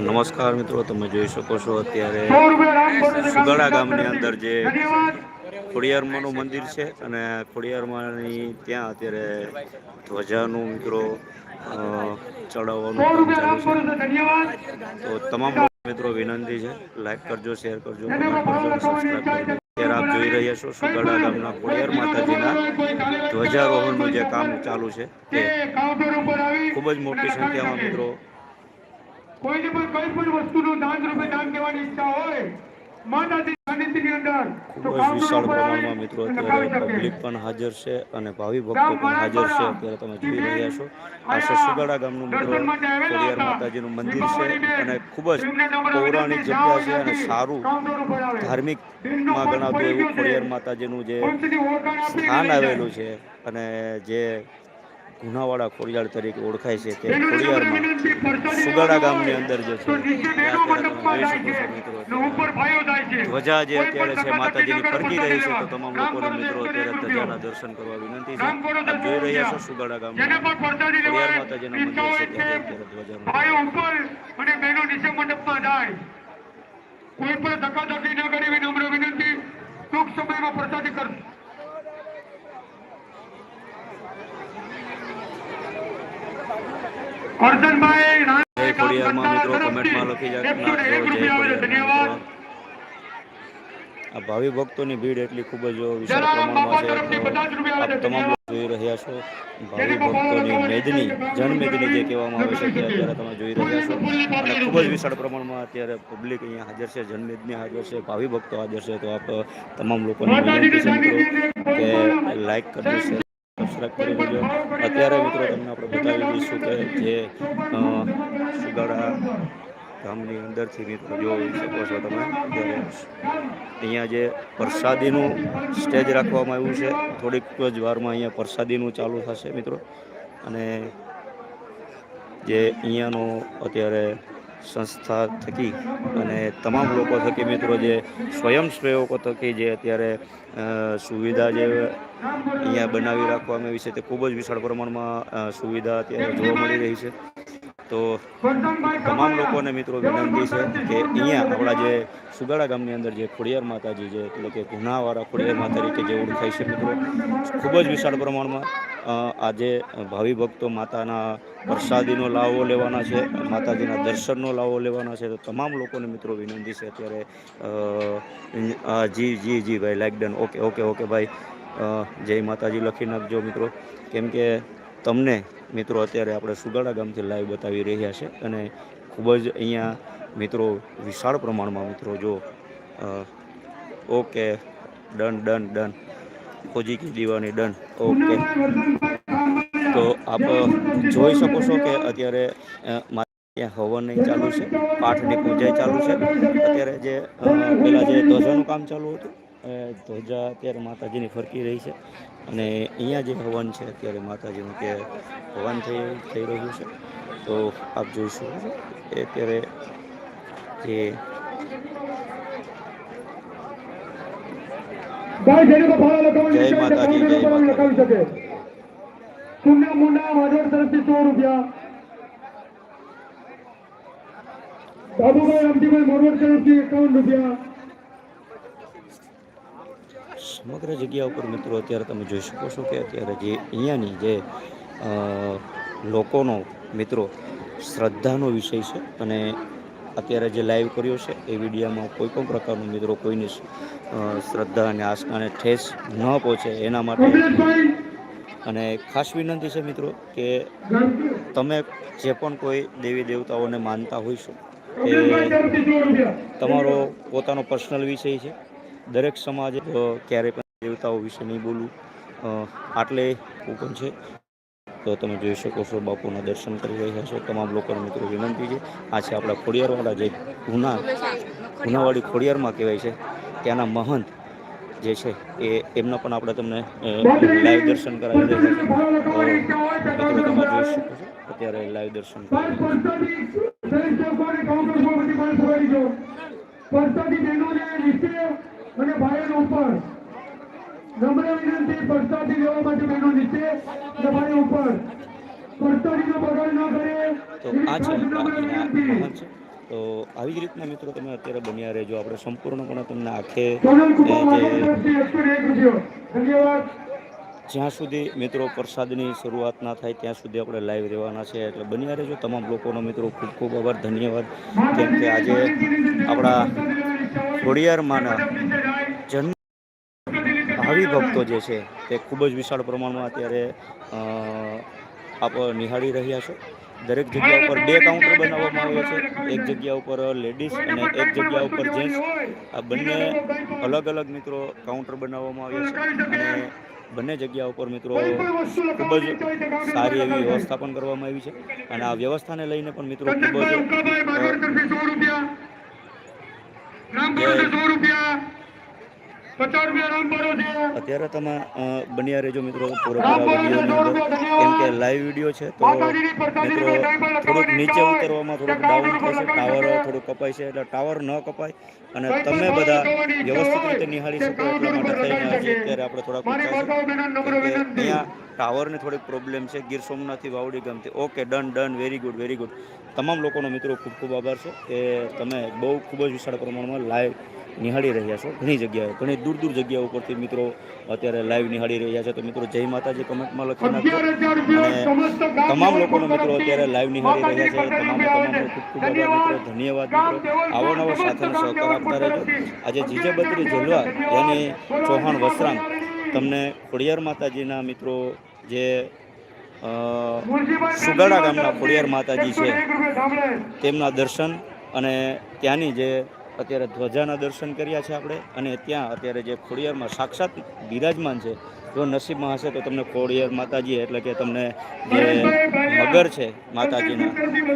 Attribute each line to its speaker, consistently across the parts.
Speaker 1: નમસ્કાર મિત્રો, તમે જોઈ શકો છો અત્યારે સુગાડા ગામની અંદર જે ખોડિયારમાંનું મંદિર છે અને ખોડિયારમાંની ત્યાં અત્યારે ધ્વજાનું મિત્રો ચડાવવાનું તો તમામ મિત્રો વિનંતી છે લાઈક કરજો શેર કરજો કરજો. અત્યારે આપ જોઈ રહ્યા છો સુગડા ગામના કોડિયાર માતાજીના ધ્વજારોહણનું જે કામ ચાલુ છે
Speaker 2: તે
Speaker 1: ખૂબ જ મોટી સંખ્યામાં મિત્રો
Speaker 2: કોઈને પણ કોઈ પણ વસ્તુનું દાન રૂપે દાન દેવાની ઈચ્છા હોય
Speaker 1: ખૂબ જ વિશાળ પ્રમાણમાં મિત્રો અત્યારે પબ્લિક પણ હાજર છે અને ભાવિ ભક્તો પણ હાજર છે. અત્યારે તમે જોઈ રહ્યા છો. આ છે સુગાડા ગામનું મિત્રો ખોડિયાર માતાજીનું મંદિર છે અને ખૂબ જ પૌરાણિક જગ્યા છે અને સારું ધાર્મિકમાં ગણાતું એવું ખોડિયાર માતાજીનું જે સ્થાન આવેલું છે અને જે ગુનાવાડા ખોડિયાર તરીકે ઓળખાય છે તે ખોડિયારમાં સુગાડા ગામની અંદર જે છે. મિત્રો ધ્વજા જે અત્યારે છે માતાજીની ફરકી રહી છે તો તમામ લોકોને મિત્રો અત્યારે ધ્વજાના દર્શન કરવા વિનંતી છે. આપ જોઈ રહ્યા છો સુગાડા ગામ ખોડિયાર માતાજીના મંદિર છે ત્યાં અત્યારે ધ્વજાનું
Speaker 2: ભાઈઓ ઉપર અને બહેનો નીચે મંડપમાં જાય. કોઈ પણ ધક્કાધક્કી ન કરી એવી નમ્ર વિનંતી. ટૂંક સમયમાં પ્રસાદી કરશે કરજણભાઈ
Speaker 1: જય ખોડિયારમાં મિત્રો કમેન્ટમાં લખી જય
Speaker 2: ધન્યવાદ.
Speaker 1: આ ભાવિ ભક્તોની ભીડ એટલી ખૂબ જ વિશાળ પ્રમાણમાં છે આપ તમામ જોઈ રહ્યા છો. ભાવિ ભક્તોની મેદની જનમેદની જે કહેવામાં આવે છે તે અત્યારે તમે જોઈ રહ્યા છો. અને ખૂબ જ વિશાળ પ્રમાણમાં અત્યારે પબ્લિક અહીંયા હાજર છે જનમેદની હાજર છે ભાવિ ભક્તો હાજર છે. તો આપ તમામ લોકોને વિનંતી છે કે લાઈક કરજો શેર કરી દેજો અત્યારે મિત્રો તમને આપણે બતાવી દઈશું કે જે સુગાડા ગામની અંદરથી મિત્રો જોઈ શકો છો તમે. અહીંયા જે પ્રસાદીનું સ્ટેજ રાખવામાં આવ્યું છે, થોડીક જ વારમાં અહીંયા પ્રસાદીનું ચાલુ થશે મિત્રો. અને જે અહીંયાનો અત્યારે સંસ્થા થકી અને તમામ લોકો થકી મિત્રો જે સ્વયંસેવકો થકી જે અત્યારે સુવિધા જે અહીંયા બનાવી રાખવામાં આવી છે, તે ખૂબ જ વિશાળ પ્રમાણમાં સુવિધા અત્યારે જોવા મળી રહી છે. તો તમામ લોકોને મિત્રો વિનંતી છે કે અહીંયા આપણા જે સુગાડા ગામની અંદર જે ખોડિયાર માતાજી છે, એટલે કે ગુનાવાળા ખોડિયાર માતા તરીકે જે ઓળખાય છે મિત્રો, ખૂબ જ વિશાળ પ્રમાણમાં આજે ભાવિ ભક્તો માતાના પ્રસાદીનો લાવો લેવાના છે, માતાજીના દર્શનનો લાવો લેવાના છે, તો તમામ લોકોને મિત્રો વિનંતી છે અત્યારે જી જી જી ભાઈ like done okay okay okay ભાઈ જય માતાજી, લખી નાખજો મિત્રો. કેમ કે તમને મિત્રો અત્યારે આપણે સુગાડા ગામથી લાઈવ બતાવી રહ્યા છે અને ખૂબ જ અહીંયા મિત્રો વિશાળ પ્રમાણમાં મિત્રો જો ઓકે, ડન ડન ડન. ખોજી કી દીવાની ડન. ઓકે. તો આપ જોઈ શકો છો કે અત્યારે ત્યાં હવન ચાલુ છે, પાઠની પૂજા ચાલુ છે. અત્યારે જે પેલા જે ધ્વજાનું કામ ચાલુ હતું ધ્વજા અત્યારે માતાજીની ફરકી રહી છે. અને અહીંયા જે હવન છે અત્યારે માતાજીનું કે હવન થઈ થઈ રહ્યું છે. તો આપ જોઈશું. એ અત્યારે જે જય માતાજી, જય
Speaker 2: સુના તરફથી સો રૂપિયા. બાબુભાઈ રમજીભાઈ મોરવડ તરફથી એકાવન રૂપિયા.
Speaker 1: સમગ્ર જગ્યા ઉપર મિત્રો અત્યારે તમે જોઈ શકો છો કે અત્યારે જે અહીંયાની જે લોકોનો મિત્રો શ્રદ્ધાનો વિષય છે અને અત્યારે જે લાઈવ કર્યો છે એ વિડીયામાં કોઈ પણ પ્રકારનું મિત્રો કોઈની શ્રદ્ધા અને આસ્થાને ઠેસ ન પહોંચે એના માટે અને ખાસ વિનંતી છે મિત્રો કે તમે જે પણ કોઈ દેવી દેવતાઓને માનતા હોઈશો એ તમારો પોતાનો પર્સનલ વિષય છે. દરેક સમાજ ક્યારેય પણ દેવતાઓ વિશે નહીં બોલવું. આટલે હુકમ છે. તો તમે જોઈ શકો છો બાપુના દર્શન કરી રહ્યા છો. તમામ લોકોને મિત્રો વિનંતી છે. આ છે આપણા ખોડિયારવાળા જે ગુના, ગુનાવાળી ખોડિયારમાં કહેવાય છે. ત્યાંના મહંત જે છે એ, એમના પણ આપણે તમને લાઈવ દર્શન કરાવી રહ્યા છે તમે જોઈ શકો છો, અત્યારે લાઈવ દર્શન
Speaker 2: ભાઈ પંચાયતી દરેક અને ભાઈઓને ઉપર નમ્ર વિનંતી પંચાયતી લેવા માટે બહેનો નીચે અને ભાઈઓ ઉપર પ્રસાદીનો બગાડ ન કરે
Speaker 1: તો આ છે છે. તો આવી જ રીતના મિત્રો તમે અત્યારે બન્યા રહેજો. આપણે સંપૂર્ણપણે તમને આખે જ્યાં સુધી મિત્રો પ્રસાદની શરૂઆત ના થાય ત્યાં સુધી આપણે લાઈવ રહેવાના છે. એટલે બન્યા રહેજો. તમામ લોકોનો મિત્રો ખૂબ ખૂબ આભાર ધન્યવાદ. કેમ કે આજે આપણા ખોડિયારમાંના જન્મ ભાવિ ભક્તો જે છે તે ખૂબ જ વિશાળ પ્રમાણમાં અત્યારે આપ નિહાળી રહ્યા છો. દરેક જગ્યા ઉપર બે કાઉન્ટર બનાવવામાં આવ્યા છે. એક જગ્યા ઉપર લેડીઝ અને એક જગ્યા ઉપર જેન્ટ્સ. આ બંને અલગ અલગ મિત્રો કાઉન્ટર બનાવવામાં આવ્યા છે. અને બંને જગ્યા ઉપર મિત્રો ખૂબ જ સારી એવી વ્યવસ્થા પણ કરવામાં આવી છે. અને આ વ્યવસ્થાને લઈને પણ મિત્રો ખૂબ જ અત્યારે તમે બન્યા રહેજો મિત્રો પૂરેપૂરા વિડીયોની કેમ કે લાઈવ વીડિયો છે તો મિત્રો થોડુંક નીચે ઉતરવામાં થોડુંક ડાઉન થશે ટાવર થોડુંક કપાય છે એટલે ટાવર ન કપાય. અને તમે બધા વ્યવસ્થિત રીતે નિહાળી શકો એટલા માટે થઈને આજે અત્યારે આપણે થોડાક અહીંયા ટાવરની થોડીક પ્રોબ્લેમ છે. ગીર સોમનાથથી વાવડી ગામથી. Okay done done very good very good તમામ લોકોનો મિત્રો ખૂબ ખૂબ આભાર છે કે તમે બહુ ખૂબ જ વિશાળ પ્રમાણમાં લાઈવ નિહાળી રહ્યા છો. ઘણી જગ્યાએ ઘણી દૂર દૂર જગ્યા ઉપરથી મિત્રો અત્યારે લાઈવ નિહાળી રહ્યા છે. તો મિત્રો જય માતાજી કમેન્ટમાં લખી નાખજો. તમામ લોકોનો મિત્રો અત્યારે લાઈવ નિહાળી રહ્યા છે. તમામ ખૂબ ખૂબ આભાર મિત્રો. ધન્યવાદ. મિત્રો. આવો નવો સાથેનો સહકાર આપતા રહેજો. આજે જીજે બત્રી જલવા યાની ચૌહાણ વસરામ તમને ખોડિયાર માતાજીના મિત્રો જે સુગાડા ગામના ખોડિયાર માતાજી છે. તેમના દર્શન અને ત્યાંની જે અત્યારે ધ્વજાના દર્શન કર્યા છે આપણે અને ત્યાં અત્યારે જે ખોડિયારમાં સાક્ષાત બિરાજમાન છે જો નસીબમાં હશે તો તમને ખોડિયાર માતાજી એટલે કે તમને જે મગર છે માતાજીના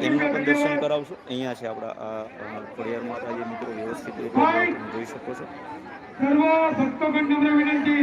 Speaker 1: એમનું પણ દર્શન કરાવશું. અહીંયા છે આપણા આ ખોડિયાર માતાજી મિત્રો વ્યવસ્થિત રીતે જોઈ શકો છો.
Speaker 2: સર્વ ભક્તો વિનંતી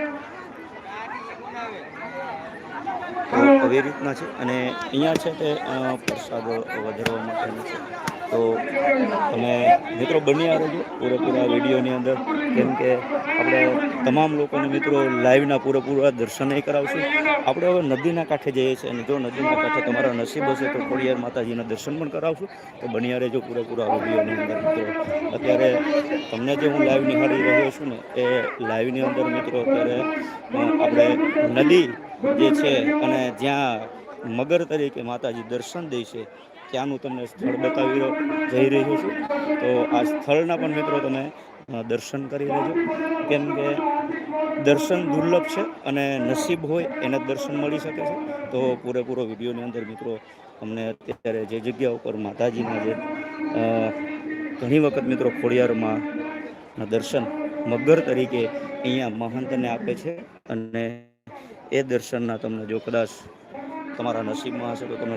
Speaker 1: તો આવી રીતના છે. અને અહીંયા છે તે પ્રસાદ વધારવા માટેનો છે. તો તમે મિત્રો બન્યા રહેજો પૂરેપૂરા વિડીયોની અંદર. કેમ કે આપણે તમામ લોકોને મિત્રો લાઈવના પૂરેપૂરા દર્શન કરાવશું. આપણે હવે નદીના કાંઠે જઈએ છીએ અને જો નદીના કાંઠે તમારા નસીબ હશે તો ખોડિયાર માતાજીના દર્શન પણ કરાવશું. તો બન્યા રહેજો પૂરેપૂરા વિડીયોની અંદર. મિત્રો અત્યારે તમને જે હું લાઈવ નિહાળી રહ્યો છું ને, એ લાઈવની અંદર મિત્રો અત્યારે આપણે નદી જે છે અને જ્યાં મગર તરીકે માતાજી દર્શન દે છે ત્યાંનું તમને સ્થળ બતાવી જઈ રહ્યું છું. તો આ સ્થળના પણ મિત્રો તમે દર્શન કરી લેજો. કેમ કે દર્શન દુર્લભ છે અને નસીબ હોય એને દર્શન મળી શકે છે. તો પૂરેપૂરો વિડીયોની અંદર મિત્રો અમને અત્યારે જે જગ્યા ઉપર માતાજીના જે ઘણી વખત મિત્રો ખોડિયારમાં દર્શન મગર તરીકે અહીંયા મહંતને આપે છે અને એ દર્શનના તમને જો કદાચ તમારા નસીબમાં હશે તો તમે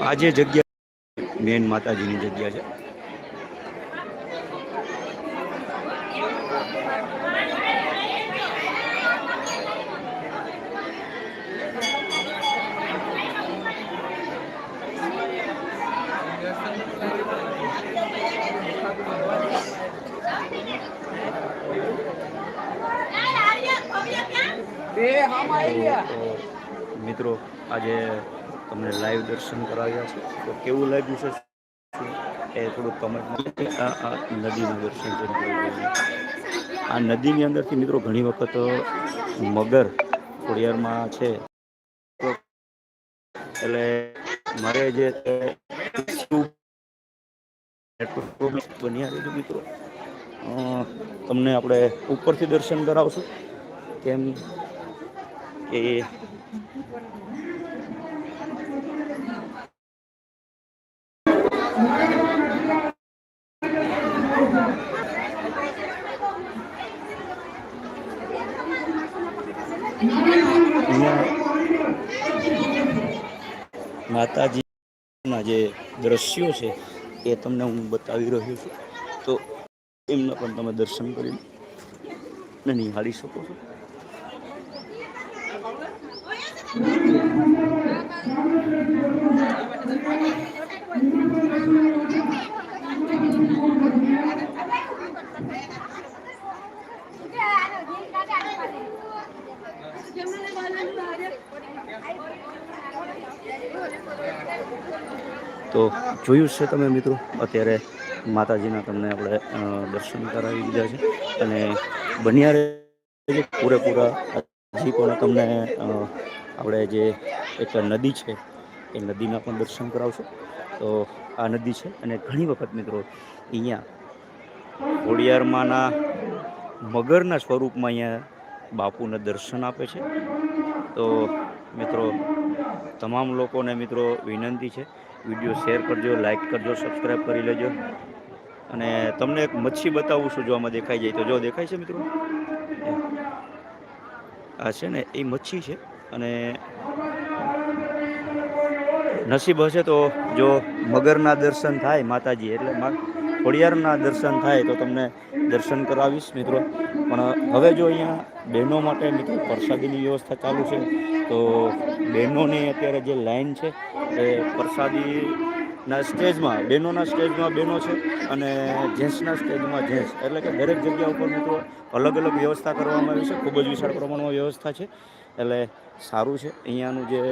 Speaker 1: આ જે જગ્યા મેન માતાજીની જગ્યા છે. તો મિત્રો આજે તમને લાઈવ દર્શન કરાવ્યા છે. તો કેવું લાગ્યું છે? એ થોડુંક કમેન્ટમાં નદીનું દર્શન આ નદીની અંદરથી મિત્રો ઘણી વખત મગર ખોડિયારમાં છે. એટલે મારે જે બન્યા રહેજો મિત્રો. તમને આપણે ઉપરથી દર્શન કરાવશું. કેમ? કે માતાજીના જે દ્રશ્યો છે એ તમને હું બતાવી રહ્યો છું. તો એમના પણ તમે દર્શન કરીને નિહાળી શકો છો. તો જોયું છે તમે મિત્રો, અત્યારે માતાજીના તમને આપણે દર્શન કરાવી દીધા છે અને બન્યા પૂરેપૂરા હજી પણ તમને આપણે જે એક નદી છે, એ નદીના પણ દર્શન કરાવશું. તો આ નદી છે અને ઘણી વખત મિત્રો અહીંયા ખોડિયારમાંના મગરના સ્વરૂપમાં અહીંયા બાપુને દર્શન આપે છે. તો મિત્રો, તમામ લોકોને મિત્રો વિનંતી છે, વીડિયો શેર કરજો લાઇક કરજો, સબસ્ક્રાઈબ કરી લેજો. અને તમને એક મચ્છી બતાવું છું, જો આમાં દેખાઈ જાય તો. જો દેખાય છે મિત્રો? આ છે ને, એ મચ્છી છે. અને નસીબ હશે તો જો મગરના દર્શન થાય માતાજી, એટલે ખોડિયારના દર્શન થાય તો તમને દર્શન કરાવીશ મિત્રો. પણ હવે જો અહીંયા બહેનો માટે મિત્રો પ્રસાદીની વ્યવસ્થા ચાલુ છે, તો બહેનોની અત્યારે જે લાઈન છે, એ પ્રસાદીના સ્ટેજમાં બહેનોના સ્ટેજમાં બહેનો છે અને જેન્ટ્સના સ્ટેજમાં જેન્ટ્સ. એટલે કે દરેક જગ્યા ઉપર મિત્રો અલગ અલગ વ્યવસ્થા કરવામાં આવી છે, ખૂબ જ વિશાળ પ્રમાણમાં વ્યવસ્થા છે. એટલે સારું છે. અહીંયાનું જે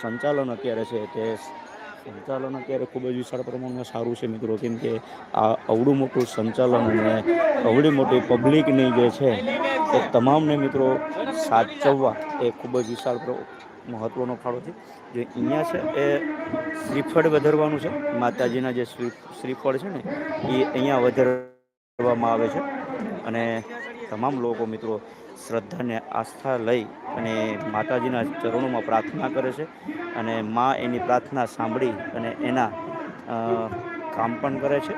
Speaker 1: સંચાલન અત્યારે છે તે સંચાલન અત્યારે ખૂબ જ વિશાળ પ્રમાણમાં સારું છે મિત્રો. કેમ કે આ અવડું મોટું સંચાલન અને અવડી મોટી પબ્લિકની જે છે એ તમામને મિત્રો સાચવવા એ ખૂબ જ વિશાળ મહત્ત્વનો ફાળો છે. જે અહીંયા છે એ શ્રીફળ વધારવાનું છે. માતાજીના જે શ્રી, શ્રીફળ છે ને, એ અહીંયા વધારવામાં આવે છે. અને તમામ લોકો મિત્રો શ્રદ્ધાને આસ્થા લઈ અને માતાજીના ચરણોમાં પ્રાર્થના કરે છે અને મા એની પ્રાર્થના સાંભળી અને એના કામ પણ કરે છે.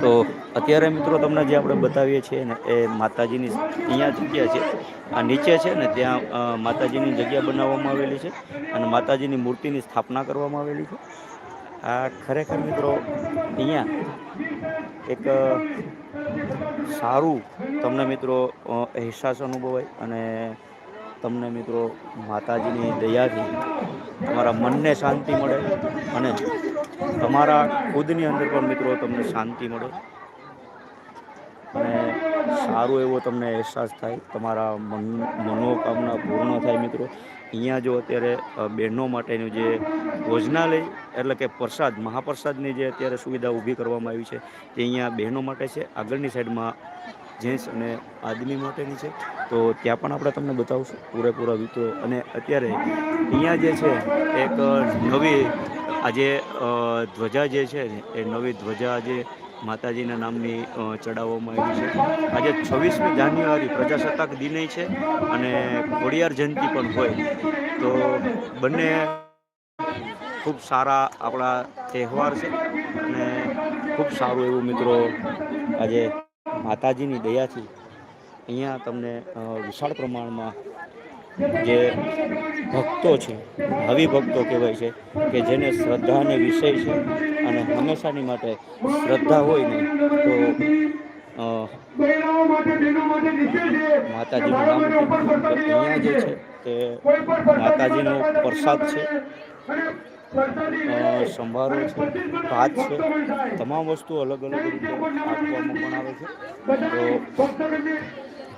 Speaker 1: તો અત્યારે મિત્રો તમને જે આપણે બતાવીએ છીએ ને, એ માતાજીની અહીંયા જગ્યા છે. આ નીચે છે ને, ત્યાં માતાજીની જગ્યા બનાવવામાં આવેલી છે અને માતાજીની મૂર્તિની સ્થાપના કરવામાં આવેલી છે. આ ખરેખર મિત્રો અહીંયા એક સારું તમને મિત્રો અહેસાસ અનુભવાય અને તમને મિત્રો માતાજીની દયાથી તમારા મનને શાંતિ મળે અને તમારા ખુદની અંદર પણ મિત્રો તમને શાંતિ મળે. અને સારો એવો તમને અહેસાસ થાય, તમારા મન, મનોકામના પૂર્ણ થાય મિત્રો. અહીંયા જો અત્યારે બહેનો માટેનું જે ભોજનાલય, એટલે કે પ્રસાદ, મહાપ્રસાદની જે અત્યારે સુવિધા ઊભી કરવામાં આવી છે, તે અહીંયા બહેનો માટે છે. આગળની સાઈડમાં જેન્ટ્સ અને આદમી માટેની છે. તો ત્યાં પણ આપણે તમને બતાવશું પૂરેપૂરા મિત્રો અને અત્યારે અહીંયા જે છે, એક નવી આજે ધ્વજા જે છે એ નવી ધ્વજા આજે માતાજીના નામની ચડાવવામાં આવી છે. આજે છવ્વીસમી જાન્યુઆરી પ્રજાસત્તાક દિને છે અને ખોડિયાર જયંતિ પણ હોય. તો બંને ખૂબ સારા આપણા તહેવાર છે અને ખૂબ સારું એવું મિત્રો આજે માતાજીની દયાથી અહીંયા તમને વિશાળ પ્રમાણમાં જે ભક્તો છે હવિ ભક્તો કહેવાય છે, કે જેને શ્રદ્ધાને વિષય છે અને હંમેશાની માટે શ્રદ્ધા હોય ને, તો માતાજીનું નામ. અહીંયા જે છે તે માતાજીનો પ્રસાદ છે સંભારો છે. ભાત છે. તમામ વસ્તુ અલગ અલગ રીતે આપવામાં પણ આવે છે. તો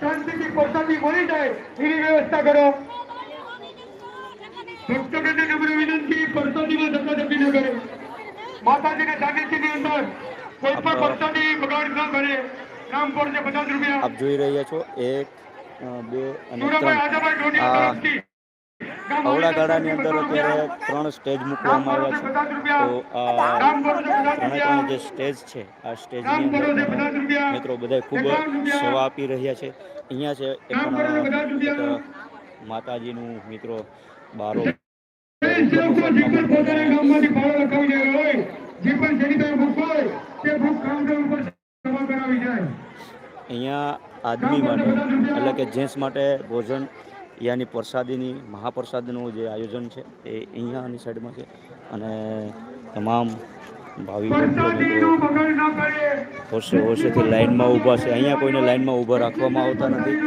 Speaker 2: શાંતિથી પ્રસાદી મળી જાય એની વ્યવસ્થા કરો. ભક્તોને નમ્ર વિનંતી પ્રસાદીમાં ધક્કાધક્કી ન કરે. માતાજીના સાનિધ્યની અંદર કોઈ પણ
Speaker 1: આપ-
Speaker 2: બગાડ ન કરે. નામ પર છે પચાસ રૂપિયા.
Speaker 1: આપ જોઈ રહ્યા છો. એક બે અને ત્રણ.
Speaker 2: આજાભાઈ
Speaker 1: ગાડાની અંદર અત્યારે ત્રણ સ્ટેજ મૂકવામાં આવ્યા છે. તો આ ત્રણે ત્રણ જે સ્ટેજ છે, આ સ્ટેજની અંદર મિત્રો બધા ખૂબ સેવા આપી રહ્યા છે. અહીંયા છે એ પણ માતાજીનું મિત્રો બારો અહીંયા આદમી માટે, એટલે કે જેન્ટ્સ માટે ભોજન અહીંયાની પ્રસાદીની, મહાપ્રસાદનું જે આયોજન છે, એ અહીંયાની સાઈડમાં છે. અને તમામ ભાવિ ભક્તો, મિત્રો
Speaker 2: પ્રસાદીનું બગાડ ન કરીએ
Speaker 1: હોશે હોશેથી લાઇનમાં ઊભા છે. અહીંયા કોઈને લાઇનમાં ઊભા રાખવામાં આવતા નથી.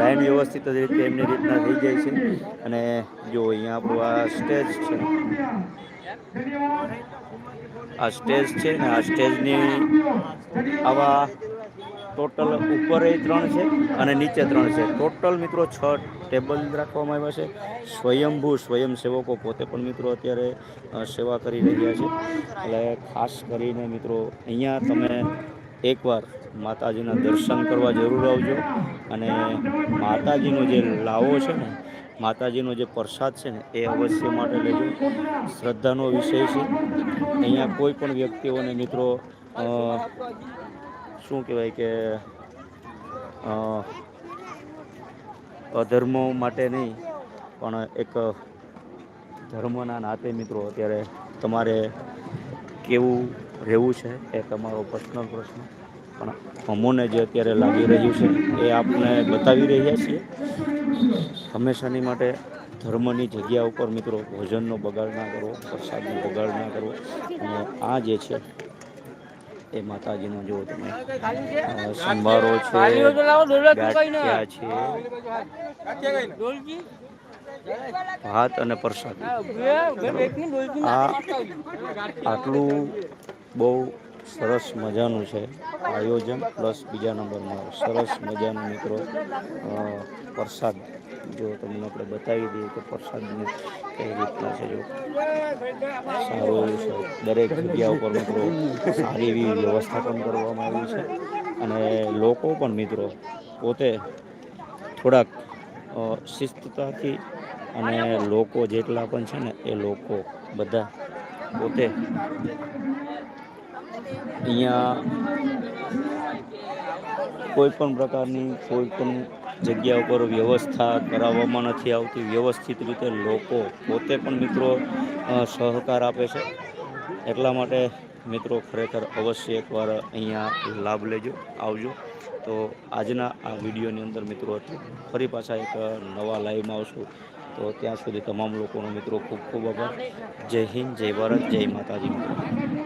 Speaker 1: લાઇન વ્યવસ્થિત રીતે એમની રીતના થઈ જાય છે. અને જો અહીંયા આપણું આ સ્ટેજ છે, આ સ્ટેજ છે ને આ સ્ટેજની આવા ટોટલ ઉપર ત્રણ છે અને નીચે ત્રણ છે. ટોટલ મિત્રો છ ટેબલ રાખવામાં આવ્યા છે. સ્વયંભૂ સ્વયંસેવકો પોતે પણ મિત્રો અત્યારે સેવા કરી રહ્યા છે. એટલે ખાસ કરીને મિત્રો અહીંયા તમે એકવાર માતાજીના દર્શન કરવા જરૂર આવજો અને માતાજીનો જે લાવો છે ને, માતાજીનો જે પ્રસાદ છે ને, એ અવશ્ય માટે લેજો. શ્રદ્ધાનો વિષય છે. અહીંયા કોઈ પણ વ્યક્તિઓને મિત્રો શું કહેવાય કે અધર્મો માટે નહીં, પણ એક ધર્મના નાતે મિત્રો, અત્યારે તમારે કેવું રહેવું છે એ તમારો પર્સનલ પ્રશ્ન. પણ અમોને જે અત્યારે લાગી રહ્યું છે એ આપને બતાવી રહ્યા છીએ. હંમેશાની માટે ધર્મની જગ્યા ઉપર મિત્રો ભોજનનો બગાડ ના કરવો પ્રસાદનો બગાડ ના કરવો અને આ જે છે એ માતાજીનો જો તમે સંભારો છે ભાત અને પ્રસાદ. આટલું બહુ સરસ મજાનું છે આયોજન, પ્લસ બીજા નંબરમાં સરસ મજાનું મિત્રો પ્રસાદ. જો તમને આપણે બતાવી દઈએ કે પ્રસાદની કઈ રીતના છે જો. સારું એવું છે. દરેક જગ્યા ઉપર મિત્રો સારી એવી વ્યવસ્થા પણ કરવામાં આવી છે. અને લોકો પણ મિત્રો પોતે થોડાક શિસ્તતાથી અને લોકો જેટલા પણ છે ને એ લોકો બધા પોતે અહીંયા કોઈ પણ પ્રકારની કોઈ પણ જગ્યા ઉપર વ્યવસ્થા કરાવવામાં નથી આવતી. વ્યવસ્થિત રીતે લોકો પોતે પણ મિત્રો સહકાર આપે છે. એટલા માટે મિત્રો ખરેખર અવશ્ય એકવાર અહીંયા લાભ લેજો, આવજો. તો આજના આ વિડીયોની અંદર મિત્રો ફરી પાછા એક નવા લાઈવમાં આવશું. તો ત્યાં સુધી તમામ લોકોનો મિત્રો ખૂબ ખૂબ આભાર. જય હિન્દ, જય ભારત, જય માતાજી મિત્રો.